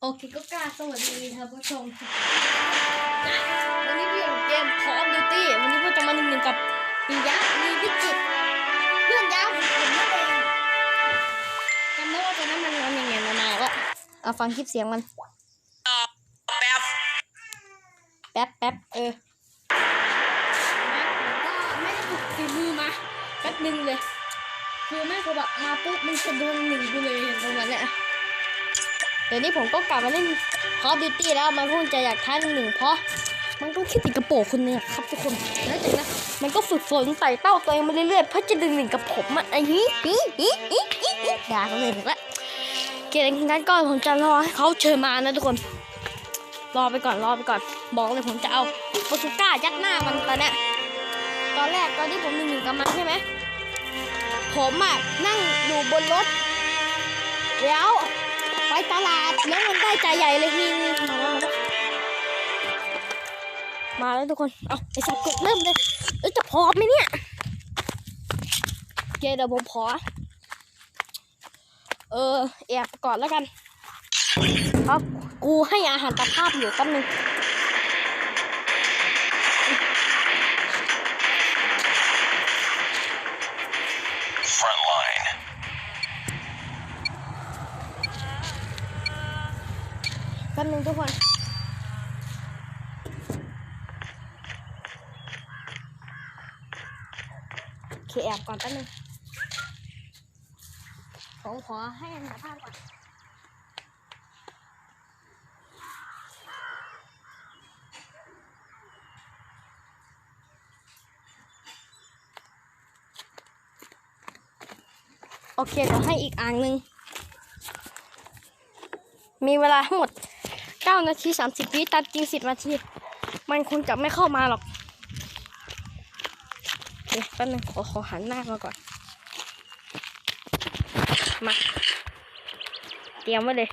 โอเคก็กล้าสวัสดีท่านผู้ชมวันนี้พี่อยู่เกม Call of Duty วันนี้พวกจะมาหนึ่งหนึ่งกับปิยะมีวิจิตเพื่อนยาวของผมนั่นเองจำได้ว่าตอนนั้นมันร้อนยังไงมานานแล้วเอาฟังคลิปเสียงมัน แป๊บ แป๊บแป๊บเออนะผมก็ไม่ได้ฝึกฝีมือมาแป๊บนึงเลย คือแม่เขาแบบมาปุ๊บมึงจะโดนหนึ่งกูเลยอย่างประมาณเนี้ย เดี๋ยวนี้ผมก็กลับมาเล่น Call of Duty แล้วมันคงจะอยากท้าหนึ่งหนึ่งเพราะมันก็คิดติดกระโปรงคนเนี่ยครับทุกคนแล้วจากนั้นมันก็ฝึกฝนไต่เต้าตัวเองมาเรื่อยๆเพื่อจะดึงหนึ่งกับผมอะไอ้ฮีฮีฮีฮีฮีฮีด่าเขาเลยถูกละเกมงั้นก็ผมจะรอให้เขาเชิญมานะทุกคน รอไปก่อนรอไปก่อน บอกเลยผมจะเอาปาซูก้ายัดหน้ามันตอนนี้ตอนแรกตอนที่ผมหนึ่งหนึ่งกับมันใช่ไหมผมอะนั่งอยู่บนรถแล้ว ตลาดแล้วมันได้ใจใหญ่เลยฮีมาแล้วมาแล้วมาแล้วทุกคน เอาไอสัตว์กดเริ่มเลยเอ้ยจะพอไหมเนี่ยเกเดี๋ยวผมพอเออแอบก่อนแล้วกันครับกูให้อาหารตะภาพอยู่แป๊บนึง บนึงทุกคน โอเคแอบก่อนแป๊บนึงผมขอให้อาหารตะภาพก่อนโอเคเดี๋ยวให้อีกอ่างหนึ่ง มีเวลาทั้งหมด 9 นาที 30วิตัดจริง 10 นาที มันคงจะไม่เข้ามาหรอกโอเคแป๊บนึงขอขอหันหน้ามาก่อน มา เตรียมไว้เลย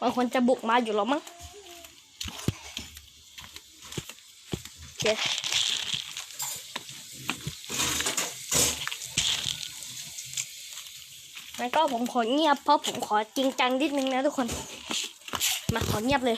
บางคนจะบุกมาอยู่หรอมั้งโอเค แล้ว ก็ผมขอเงียบเพราะผมขอจริงจังนิดนึงนะทุกคน มาขอเงียบเลย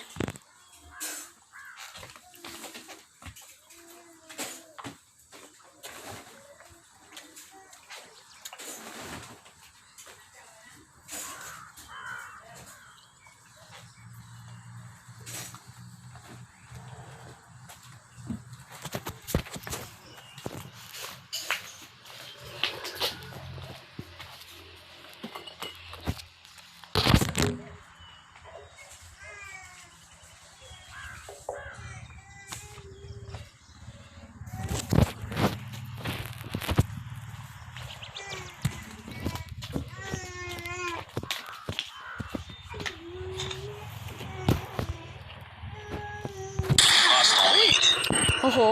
โอ้โห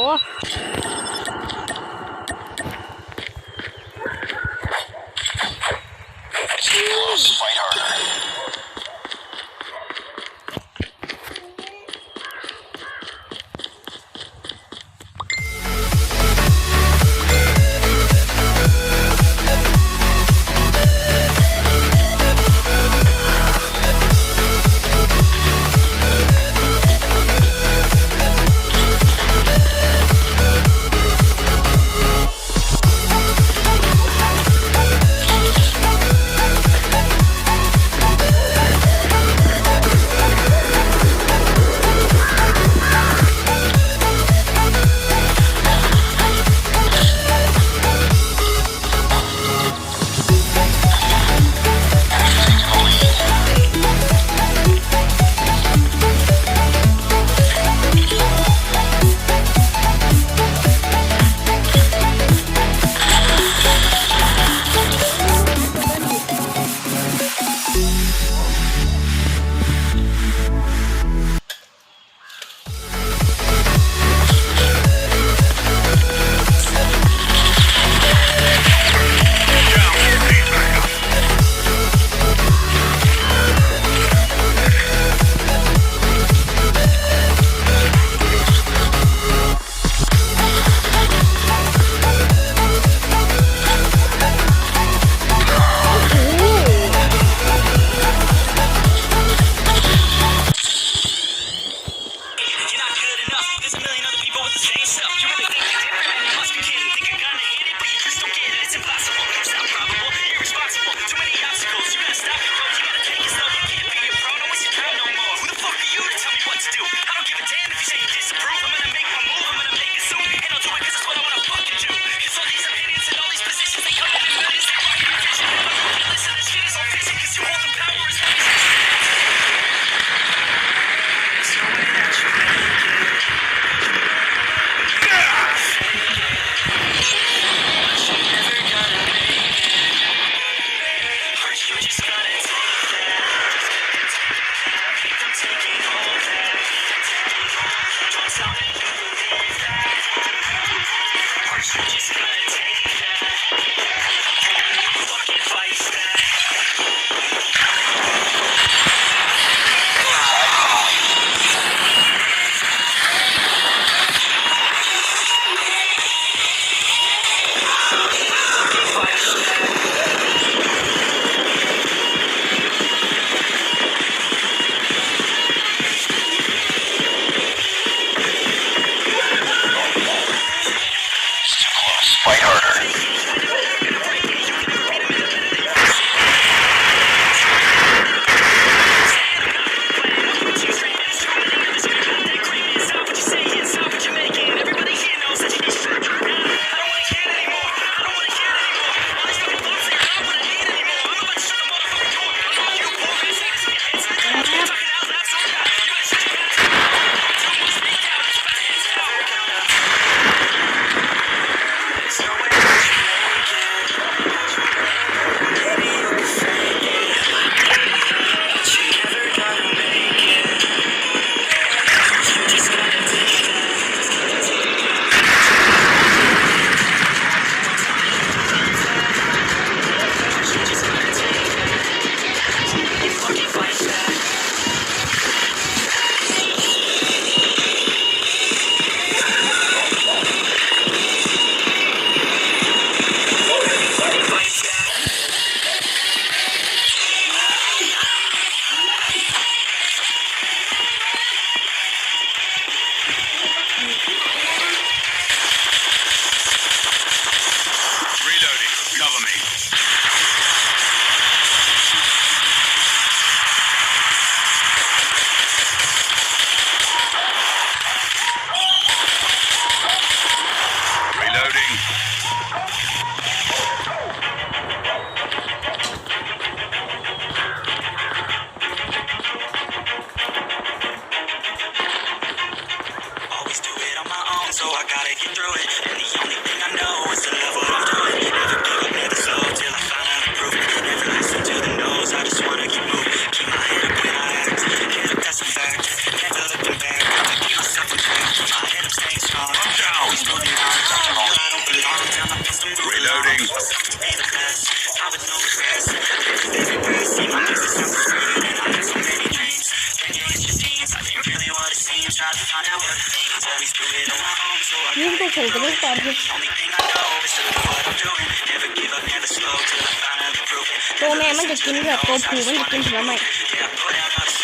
มันจะกิน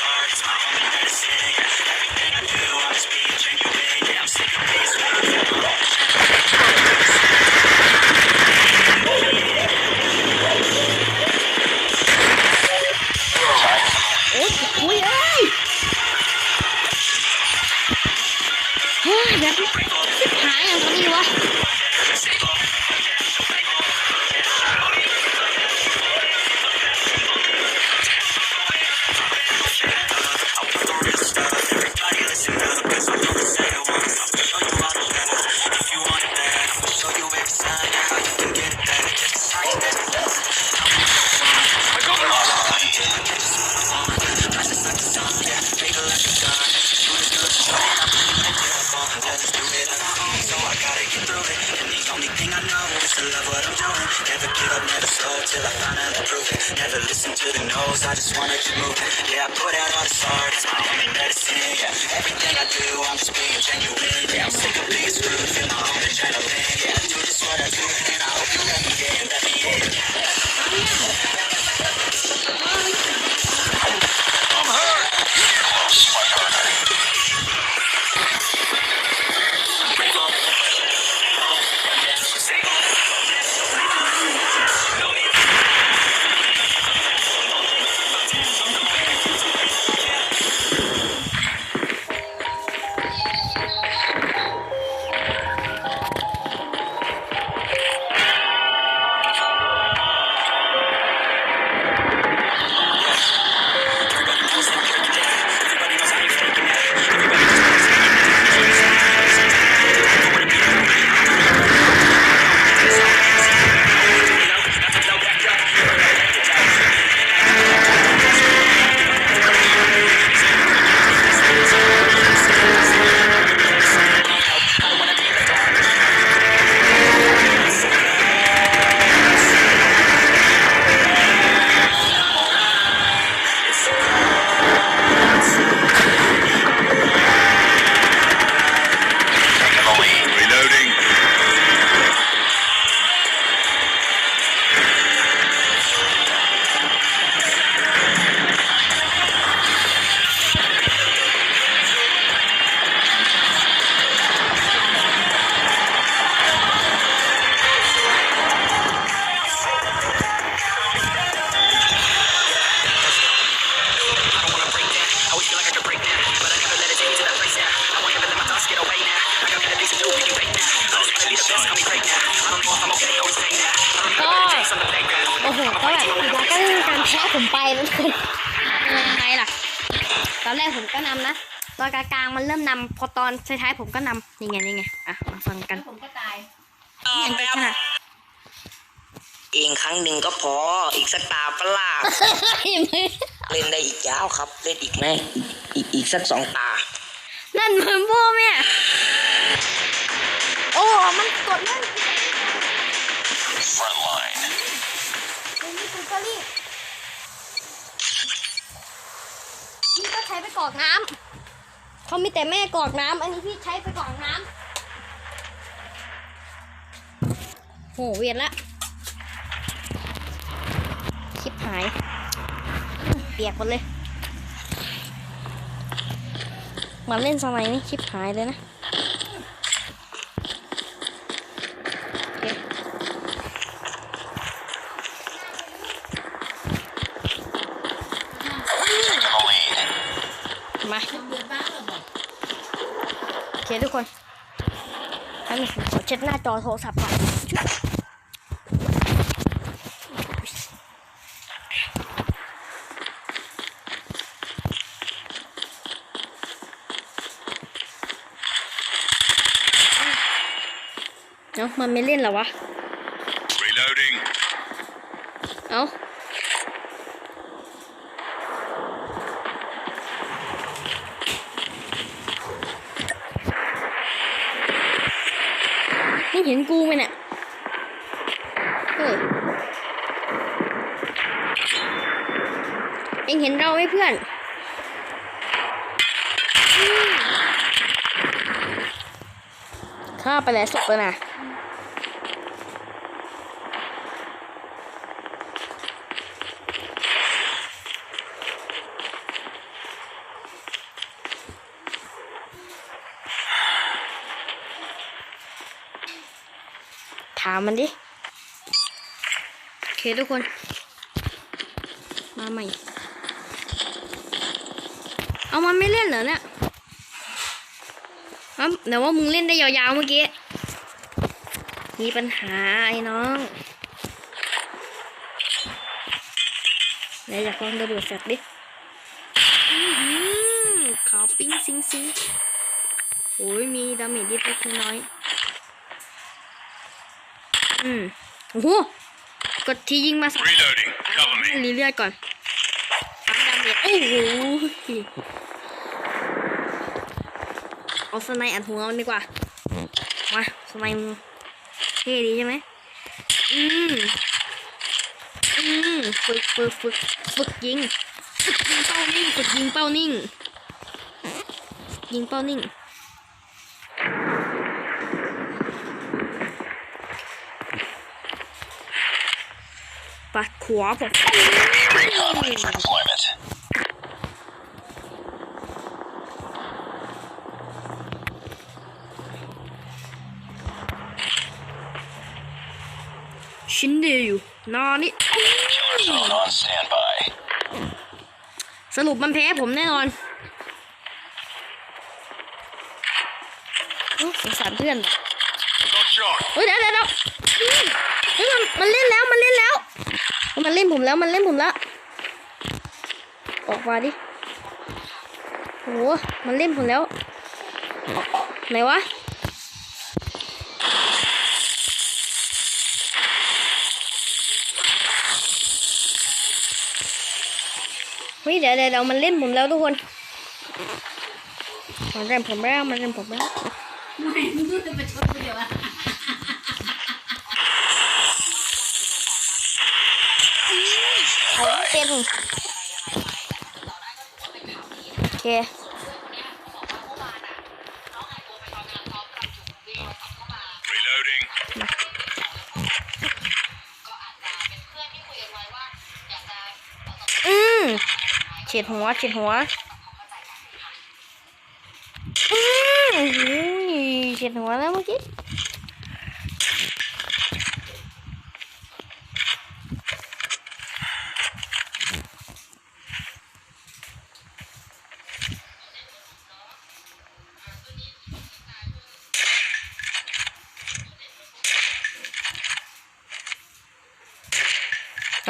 ก็มีการแพ้ผมไปแล้วเลยยังไงล่ะ ตอนแรกผมก็นำนะ ตอนกลางๆมันเริ่มนำพอตอนท้ายๆผมก็นำนี่ไงนี่ไง อะ มาฟังกันผมก็ตายยังไงขนาดเองครั้งหนึ่งก็พอ อีกสักตาปะล่ะเห็นไหมเล่นได้อีกยาวครับ เล่นอีกไหมอีกอีกอีกสักสองตา นั่นเหมือนพ่อแม่โอ้มันกดนั่น Front line. นี่คือก็รีบพี่ก็ ใช้ไปกรอกน้ำเขามีแต่แม่กรอกน้ำอันนี้พี่ใช้ไปกรอกน้ำโหเวียนละชิบหาย เปียกหมดเลย มาเล่นสไลด์นี่ชิบหายเลยนะโอเค มาโอเคทุกคน ให้มันขอเช็ดหน้าจอโทรศัพท์ก่อนเนาะมันไม่เล่นเหรอวะ Reloading. เอา เห็นกูไหมเนี่ยเฮ้ยเอ็งเห็นเราไหมเพื่อนข้าไปแล้วศพแล้วนะามมันดิ โอเคทุกคน มาใหม่ เอามันไม่เล่นเหรอเนี่ยอ้าแต่ว่ามึงเล่นได้ยาวๆเมื่อกี้ มีปัญหาไอ้น้องไหนอยากลองระเบิดแฟลชดิอื้อหือขาวปิ้งซิงซิงโอ้ยมีดาเมจเล็กน้อย อืมโอ้โหกดทียิงมาสาม Reloading. Cover me. รีเลือดก่อนปั๊มดาเมจโอ้โหเอาสไนด์อัดหัวมันดีกว่า มาสไนด์มึงเท่ดีใช่ไหมอืมอืมฝึกฝึกฝึกฝึกยิงฝึกยิงเป้านิ่งฝึกยิงเป้านิ่ง ยิงเป้านิ่ง ปัดขวาผม Recon ready for deployment. ชินเดีอยู่นอนนี่ Killer zone on standby. สรุปมันแพ้ผมแน่นอนโอ้สงสารเพื่อน Got shot. เฮ้ยเดี๋ยวเดี๋ยวเดี๋ยวอื มเฮ้ยมันมันเล่นแล้วมันเล่นแล้ว มันเล่นผมแล้วมันเล่นผมแล้ว ออกมาดิโหมันเล่นผมแล้ว ไหนวะเฮ้ยเดี๋ยวเดี๋ยวเดี๋ยวมันเล่นผมแล้วทุกคน มันเล่นผมแล้วมันเล่นผมแล้ว เดี๋ยวอะผมเป็นโอเคอืมเฉียดหัวเฉียดหัวอืมเฉียดหัวแล้วเมื่อกี้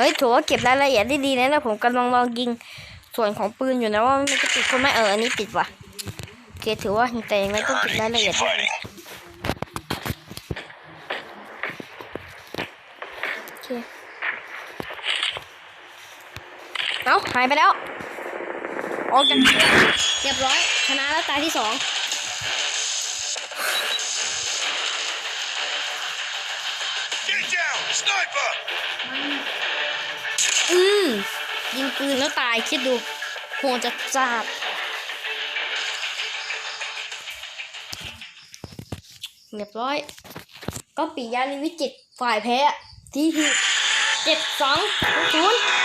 ฮ้ยถือว่าเก็บรายละเอียดได้ดีนะแล้วผมกำลังลองยิงส่วนของปืนอยู่นะว่ามันจะติดคนไหมเอออันนี้ติดว่ะโอเคถือว่าแต่ยังไงต้องเก็บรายละเอียดโอเคเอาหายไปแล้วออกจากเกมเรียบร้อย ชนะแล้วตาที่สอง Get down. อืมยิงปืนแล้วตายคิดดูโหจะจัดเรียบร้อย ก็ปิยาลิวิจิตฝ่ายแพ้ทีที่เจ็ดสองศูนย์